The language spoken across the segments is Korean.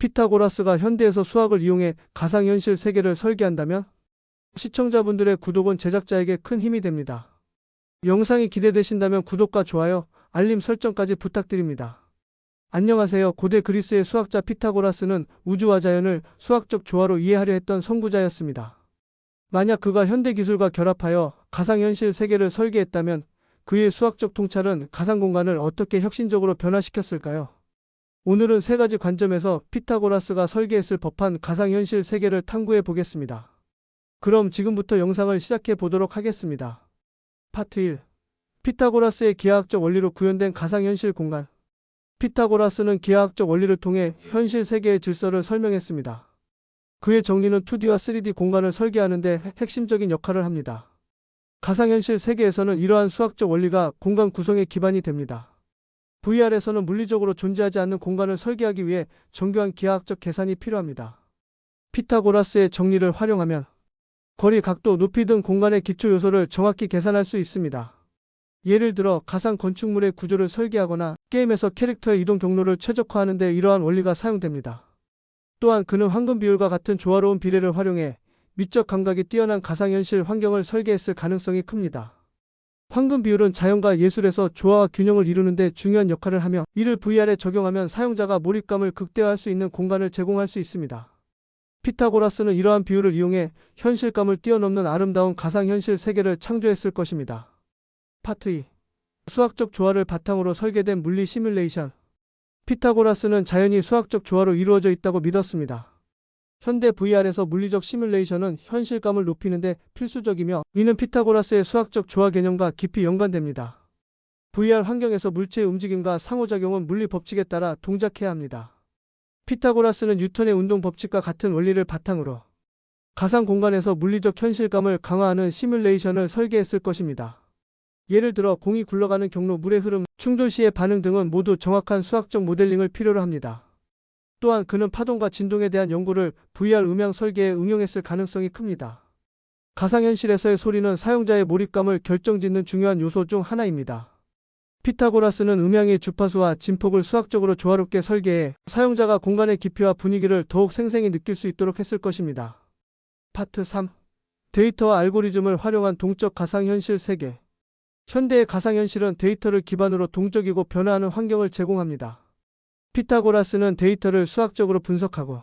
피타고라스가 현대에서 수학을 이용해 가상현실 세계를 설계한다면 시청자분들의 구독은 제작자에게 큰 힘이 됩니다. 영상이 기대되신다면 구독과 좋아요, 알림 설정까지 부탁드립니다. 안녕하세요. 고대 그리스의 수학자 피타고라스는 우주와 자연을 수학적 조화로 이해하려 했던 선구자였습니다. 만약 그가 현대 기술과 결합하여 가상현실 세계를 설계했다면 그의 수학적 통찰은 가상 공간을 어떻게 혁신적으로 변화시켰을까요? 오늘은 세 가지 관점에서 피타고라스가 설계했을 법한 가상현실 세계를 탐구해 보겠습니다. 그럼 지금부터 영상을 시작해 보도록 하겠습니다. 파트 1. 피타고라스의 기하학적 원리로 구현된 가상현실 공간. 피타고라스는 기하학적 원리를 통해 현실 세계의 질서를 설명했습니다. 그의 정리는 2D와 3D 공간을 설계하는데 핵심적인 역할을 합니다. 가상현실 세계에서는 이러한 수학적 원리가 공간 구성의 기반이 됩니다. VR에서는 물리적으로 존재하지 않는 공간을 설계하기 위해 정교한 기하학적 계산이 필요합니다. 피타고라스의 정리를 활용하면 거리, 각도, 높이 등 공간의 기초 요소를 정확히 계산할 수 있습니다. 예를 들어 가상 건축물의 구조를 설계하거나 게임에서 캐릭터의 이동 경로를 최적화하는 데 이러한 원리가 사용됩니다. 또한 그는 황금 비율과 같은 조화로운 비례를 활용해 미적 감각이 뛰어난 가상현실 환경을 설계했을 가능성이 큽니다. 황금 비율은 자연과 예술에서 조화와 균형을 이루는 데 중요한 역할을 하며 이를 VR에 적용하면 사용자가 몰입감을 극대화할 수 있는 공간을 제공할 수 있습니다. 피타고라스는 이러한 비율을 이용해 현실감을 뛰어넘는 아름다운 가상현실 세계를 창조했을 것입니다. 파트 2. 수학적 조화를 바탕으로 설계된 물리 시뮬레이션. 피타고라스는 자연이 수학적 조화로 이루어져 있다고 믿었습니다. 현대 VR에서 물리적 시뮬레이션은 현실감을 높이는데 필수적이며 이는 피타고라스의 수학적 조화 개념과 깊이 연관됩니다. VR 환경에서 물체의 움직임과 상호작용은 물리 법칙에 따라 동작해야 합니다. 피타고라스는 뉴턴의 운동 법칙과 같은 원리를 바탕으로 가상 공간에서 물리적 현실감을 강화하는 시뮬레이션을 설계했을 것입니다. 예를 들어 공이 굴러가는 경로, 물의 흐름, 충돌 시의 반응 등은 모두 정확한 수학적 모델링을 필요로 합니다. 또한 그는 파동과 진동에 대한 연구를 VR 음향 설계에 응용했을 가능성이 큽니다. 가상현실에서의 소리는 사용자의 몰입감을 결정짓는 중요한 요소 중 하나입니다. 피타고라스는 음향의 주파수와 진폭을 수학적으로 조화롭게 설계해 사용자가 공간의 깊이와 분위기를 더욱 생생히 느낄 수 있도록 했을 것입니다. 파트 3. 데이터와 알고리즘을 활용한 동적 가상현실 세계. 현대의 가상현실은 데이터를 기반으로 동적이고 변화하는 환경을 제공합니다. 피타고라스는 데이터를 수학적으로 분석하고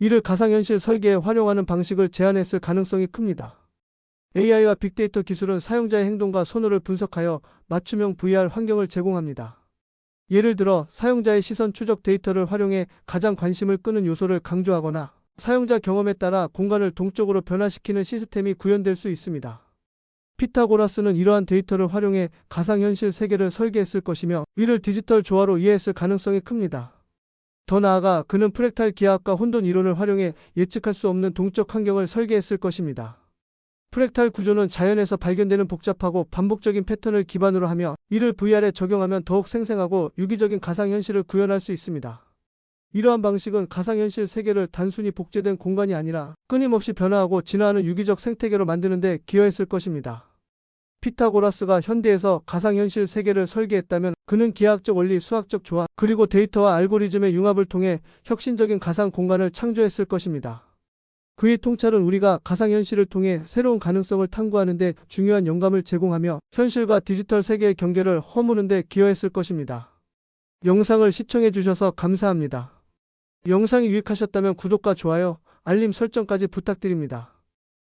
이를 가상현실 설계에 활용하는 방식을 제안했을 가능성이 큽니다. AI와 빅데이터 기술은 사용자의 행동과 선호를 분석하여 맞춤형 VR 환경을 제공합니다. 예를 들어 사용자의 시선 추적 데이터를 활용해 가장 관심을 끄는 요소를 강조하거나 사용자 경험에 따라 공간을 동적으로 변화시키는 시스템이 구현될 수 있습니다. 피타고라스는 이러한 데이터를 활용해 가상현실 세계를 설계했을 것이며 이를 디지털 조화로 이해했을 가능성이 큽니다. 더 나아가 그는 프랙탈 기하학과 혼돈 이론을 활용해 예측할 수 없는 동적 환경을 설계했을 것입니다. 프랙탈 구조는 자연에서 발견되는 복잡하고 반복적인 패턴을 기반으로 하며 이를 VR에 적용하면 더욱 생생하고 유기적인 가상현실을 구현할 수 있습니다. 이러한 방식은 가상현실 세계를 단순히 복제된 공간이 아니라 끊임없이 변화하고 진화하는 유기적 생태계로 만드는 데 기여했을 것입니다. 피타고라스가 현대에서 가상현실 세계를 설계했다면 그는 기하학적 원리, 수학적 조화, 그리고 데이터와 알고리즘의 융합을 통해 혁신적인 가상 공간을 창조했을 것입니다. 그의 통찰은 우리가 가상현실을 통해 새로운 가능성을 탐구하는 데 중요한 영감을 제공하며 현실과 디지털 세계의 경계를 허무는 데 기여했을 것입니다. 영상을 시청해 주셔서 감사합니다. 영상이 유익하셨다면 구독과 좋아요, 알림 설정까지 부탁드립니다.